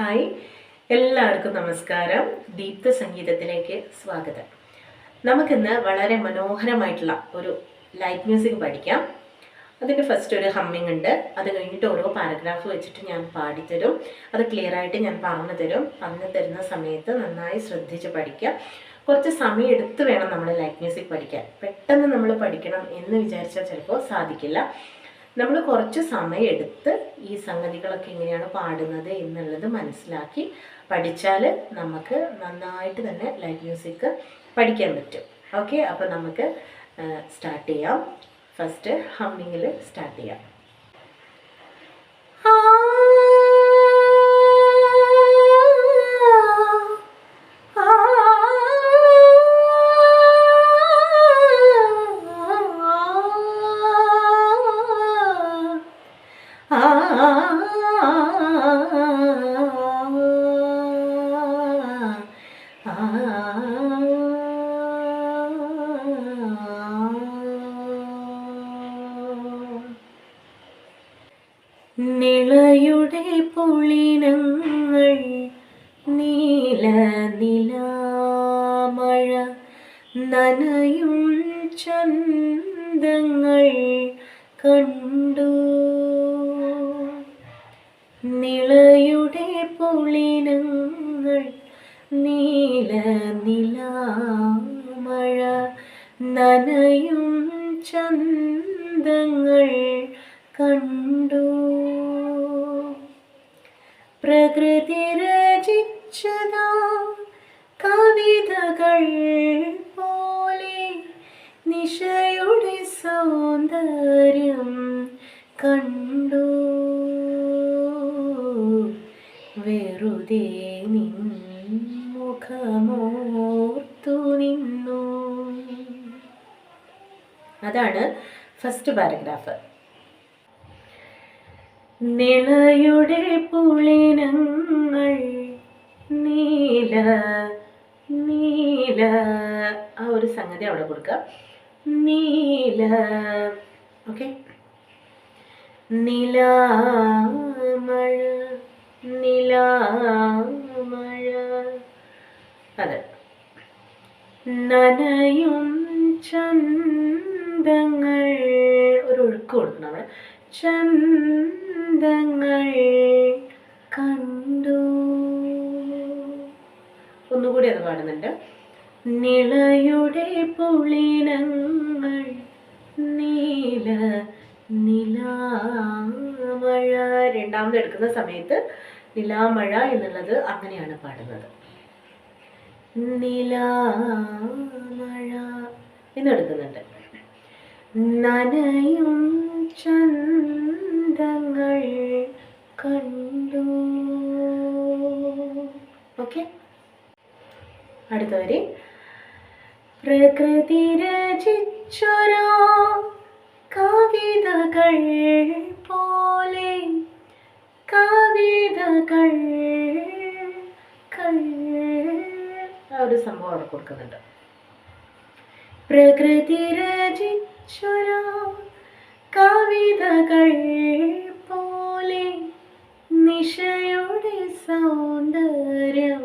Hi. എല്ലാവർക്കും നമസ്കാരം. ദീപ്ത സംഗീതത്തിലേക്ക് സ്വാഗതം. നമുക്കിന്ന് വളരെ മനോഹരമായിട്ടുള്ള ഒരു ലൈറ്റ് മ്യൂസിക് പഠിക്കാം. അതിന്റെ ഫസ്റ്റ് ഒരു ഹമ്മിങ് ഉണ്ട്. അത് കഴിഞ്ഞിട്ട് ഓരോ പാരഗ്രാഫ് വെച്ചിട്ട് ഞാൻ പാടിത്തരും. അത് ക്ലിയർ ആയിട്ട് ഞാൻ പറഞ്ഞു തരും പറഞ്ഞു തരുന്ന സമയത്ത് നന്നായി ശ്രദ്ധിച്ച് പഠിക്കുക കുറച്ച് സമയം എടുത്ത് വേണം നമ്മൾ ലൈറ്റ് മ്യൂസിക് പഠിക്കാൻ. പെട്ടെന്ന് നമ്മൾ പഠിക്കണം എന്ന് വിചാരിച്ചാൽ ചിലപ്പോൾ സാധിക്കില്ല. നമ്മൾ കുറച്ച് സമയമെടുത്ത് ഈ സംഗതികളൊക്കെ എങ്ങനെയാണ് പാടുന്നത് എന്നുള്ളത് മനസ്സിലാക്കി പഠിച്ചാൽ നമുക്ക് നന്നായിട്ട് തന്നെ ലൈവ് മ്യൂസിക് പഠിക്കാൻ പറ്റും. ഓക്കെ അപ്പോൾ നമുക്ക് സ്റ്റാർട്ട് ചെയ്യാം. ഫസ്റ്റ് ഹമ്മിങ്ങിൽ സ്റ്റാർട്ട് ചെയ്യാം. നിളയുടെ പുളിനങ്ങൾ നീല നിലാമഴ നനയും ചന്തങ്ങൾ കണ്ടു. നിളയുടെ പുളിനങ്ങൾ നീല നിലാമഴ നനയും ചന്തങ്ങൾ കണ്ടു. പ്രകൃതി രചിച്ചതാ കവിതകൾ പോലെ നിശയുടെ സൗന്ദര്യം കണ്ടു. വെറുതെ നിൻമുഖമോർത്തു നിന്നു. അതാണ് ഫസ്റ്റ് പാരഗ്രാഫ് നിളയുടെ പുളിനങ്ങൾ നീല നീല. ആ ഒരു സംഗതി അവിടെ കൊടുക്കുക നീല. ഓക്കെ. നിലാമഴ നിലാമഴ. അതെ. നനയും ചന്തങ്ങൾ ഒരു ഒഴുക്ക് കൊടുക്കണം അവിടെ. ചന്തങ്ങൾ കണ്ടു. ഒന്നുകൂടി അത് പാടുന്നുണ്ട്. നിളയുടെ പുളിനങ്ങൾ നീല നിലാമഴ. രണ്ടാമത് എടുക്കുന്ന സമയത്ത് നിലാമഴ എന്നുള്ളത് അങ്ങനെയാണ് പാടുന്നത്. നിലാമഴ എന്നെടുക്കുന്നുണ്ട്. നനയും ചന്തങ്ങൾ കണ്ടു. ഓക്കെ അടുത്ത വരി പ്രകൃതി രചിച്ചൊരോ കവിതകൾ പോലെ കവിതകൾ ആ ഒരു സംഭവം അവിടെ കൊടുക്കുന്നുണ്ട്. പ്രകൃതി രചിച്ചൊരാ കവിതകൾ പോലെ നിശയുടെ സൗന്ദര്യം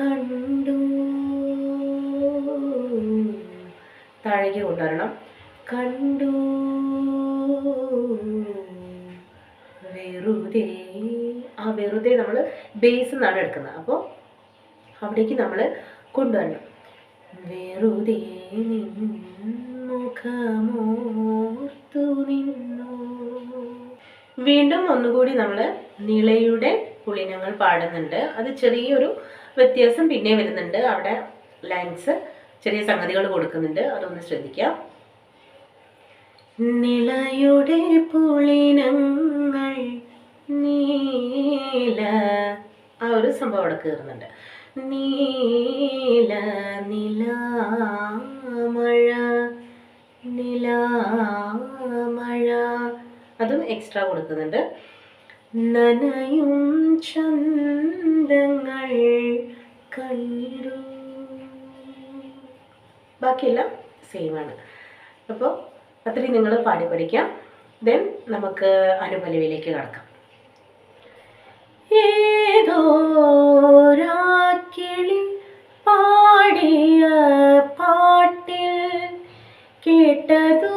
കണ്ടു. താഴേക്ക് കൊണ്ടുവരണം. കണ്ടു. വെറുതെ. ആ വെറുതെ നമ്മൾ ബേസ് നിന്നാണ് എടുക്കുന്നത്. അപ്പോൾ അവിടേക്ക് നമ്മൾ കൊണ്ടുവരണം. വെറുതെ നിൻ നിന്നു വീണ്ടും ഒന്നുകൂടി നമ്മൾ നിളയുടെ പുളിനങ്ങൾ പാടുന്നുണ്ട്. അത് ചെറിയൊരു വ്യത്യാസം പിന്നെ വരുന്നുണ്ട്. അവിടെ ലൈൻസ് ചെറിയ സംഗതികൾ കൊടുക്കുന്നുണ്ട്. അതൊന്ന് ശ്രദ്ധിക്കാം. നിളയുടെ പുളിനങ്ങൾ നീല. ആ ഒരു സംഭവം അവിടെ കയറുന്നുണ്ട് നീല നിലാമഴ നിലാമഴ. അതും എക്സ്ട്രാ കൊടുക്കുന്നുണ്ട്. നനയും ചന്തങ്ങൾ കണ്ടു. ബാക്കിയെല്ലാം സെയിം ആണ്. അപ്പോൾ അത്രയും നിങ്ങൾ പാടി പഠിക്കാം. ദെൻ നമുക്ക് അനുപലവിലേക്ക് കടക്കാം. ഏതോ രാക്കിളി കേട്ടതു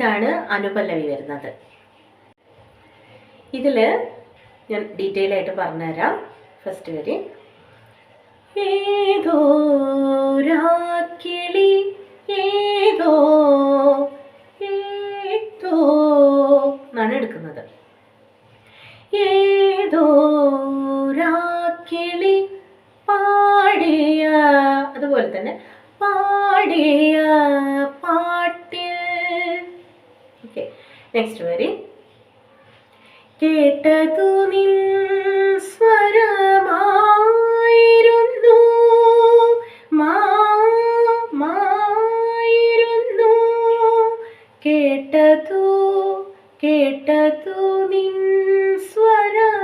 ഇതാണ് അനുപല്ലവി വരുന്നത്. ഇതിൽ ഞാൻ ഡീറ്റെയിൽ ആയിട്ട് പറഞ്ഞുതരാം. ഫസ്റ്റ് വരി. ഏതോ രാക്കിളി ഏതോ ഏതോ എന്നാണ് എടുക്കുന്നത്. ഏതോ രാക്കിളി പാടിയ അതുപോലെ തന്നെ പാടിയ ഓക്കെ നെക്സ്റ്റ് വരി. കേട്ടതു നിൻ സ്വരമായിരുന്നു. മായിരുന്നു. കേട്ടതു കേട്ടതു നിൻ സ്വരമായിരുന്നു.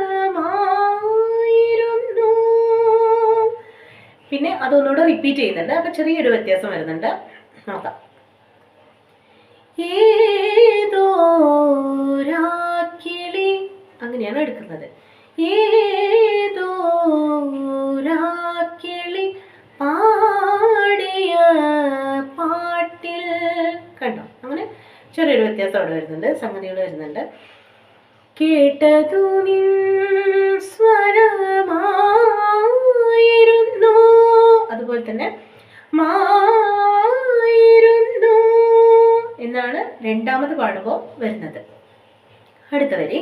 പിന്നെ അതൊന്നുകൂടെ റിപ്പീറ്റ് ചെയ്യുന്നുണ്ട്. അപ്പൊ ചെറിയൊരു വ്യത്യാസം വരുന്നുണ്ട്. നോക്കാം. അങ്ങനെയാണ് എടുക്കുന്നത്. ഏതോ പാടിയ പാട്ടിൽ കണ്ടോ? അങ്ങനെ ചെറിയൊരു വ്യത്യാസം അവിടെ വരുന്നുണ്ട് സംഗതികൾ വരുന്നുണ്ട്. കേട്ടതു സ്വരമായിരുന്നു. അതുപോലെ തന്നെ മായിരുന്നു എന്നാണ് രണ്ടാമത് പാടുമ്പോൾ വരുന്നത്. അടുത്ത വരി.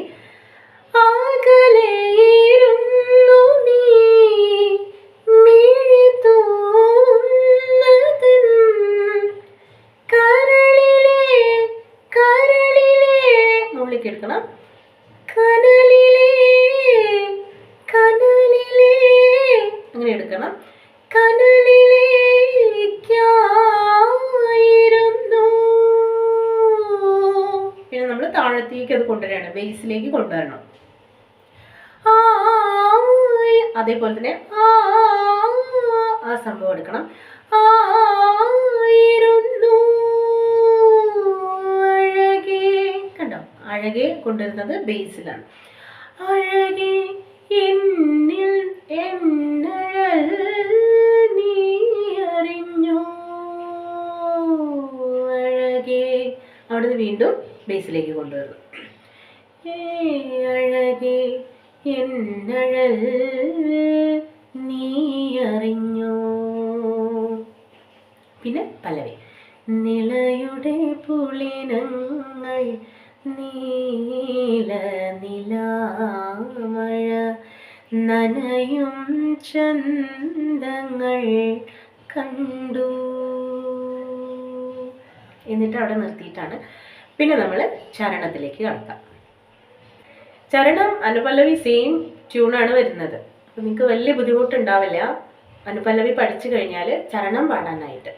കനലിലേ കനലിലേ അങ്ങനെ പിന്നെ നമ്മൾ താഴത്തേക്ക് അത് കൊണ്ടുവരികയാണ്. ബേസിലേക്ക് കൊണ്ടുവരണം. അതേപോലെ തന്നെ ആ സംഭവം എടുക്കണം. കണ്ടോ? അഴകെ കൊണ്ടുവരുന്നത് ബേസിലാണ്. അഴകെ എന്നഴൽ നീ അവിടുന്ന് വീണ്ടും ബേസിലേക്ക് കൊണ്ടുവരുന്നു. അഴകെ. എന്നഴൽ പിന്നെ പല്ലവി. നിളയുടെ പുളിനങ്ങൾ നീല നിലാമഴ നനയും ചന്തങ്ങൾ കണ്ടു. എന്നിട്ട് അവിടെ നിർത്തിയിട്ടാണ്. പിന്നെ നമ്മൾ ചരണത്തിലേക്ക് കടക്കാം. ചരണം അനുപല്ലവി സെയിം ട്യൂണാണ് വരുന്നത്. നിങ്ങൾക്ക് വലിയ ബുദ്ധിമുട്ടുണ്ടാവില്ല. അനുപല്ലവി പഠിച്ചു കഴിഞ്ഞാൽ ചരണം പാടാനായിട്ട്.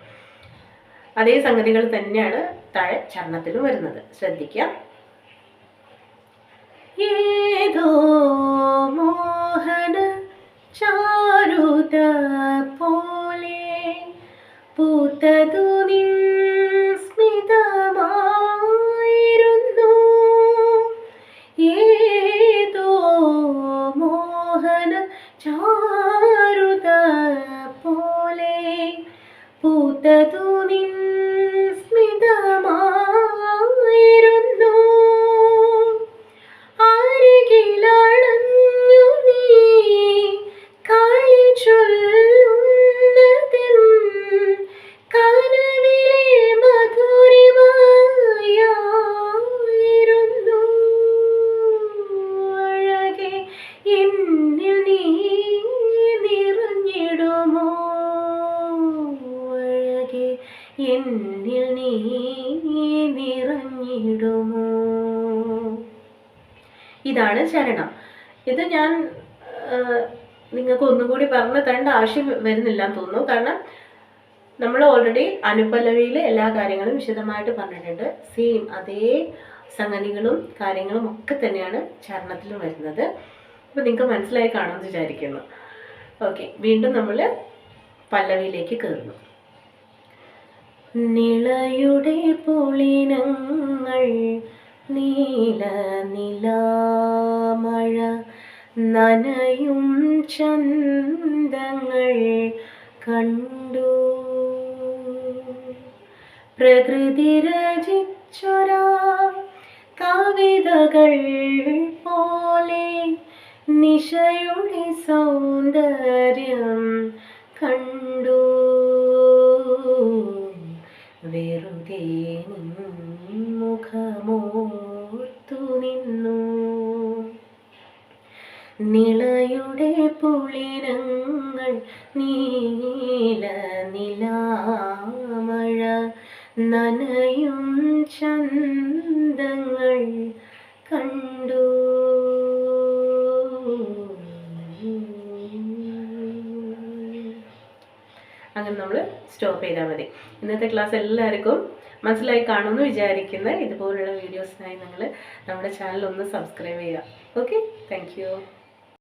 അതേ സംഗതികൾ തന്നെയാണ് താഴെ ചരണത്തിലും വരുന്നത്. ശ്രദ്ധിക്കുക ഏതോ മോഹന ചാരുത പോലെ പൂത്തതു ചരണം ഇത് ഞാൻ നിങ്ങൾക്ക് ഒന്നും കൂടി പറഞ്ഞു തരേണ്ട ആവശ്യം വരുന്നില്ല എന്ന് തോന്നുന്നു. കാരണം നമ്മൾ ഓൾറെഡി അനുപല്ലവിയിൽ എല്ലാ കാര്യങ്ങളും വിശദമായിട്ട് പറഞ്ഞിട്ടുണ്ട്. സെയിം അതേ സംഗതികളും കാര്യങ്ങളും ഒക്കെ തന്നെയാണ് ചരണത്തിലും വരുന്നത്. അപ്പോൾ നിങ്ങൾക്ക് മനസ്സിലായി കാണുമെന്ന് വിചാരിക്കുന്നു. ഓക്കെ വീണ്ടും നമ്മൾ പല്ലവിയിലേക്ക് കയറുന്നു. നിളയുടെ പുളിനങ്ങൾ നീല നിലാമഴ നനയും ചന്തങ്ങൾ കണ്ടു. പ്രകൃതി രചിച്ചൊരാ കവിതകൾ പോലെ നിശയുടെ സൗന്ദര്യം കണ്ടു. വെറുതെ മുഖമോർത്തു നിളയുടെ പുളിരങ്ങൾ നീല നിലാമഴ നനയും ചന്തങ്ങൾ കണ്ടു. അങ്ങനെ നമ്മൾ സ്റ്റോപ്പ് ചെയ്താൽ മതി. ഇന്നത്തെ ക്ലാസ് എല്ലാവർക്കും മനസ്സിലായി കാണുമെന്ന് വിചാരിക്കുന്ന. ഇതുപോലുള്ള വീഡിയോസിനായി നിങ്ങൾ നമ്മുടെ ചാനൽ ഒന്ന് സബ്സ്ക്രൈബ് ചെയ്യുക. Okay thank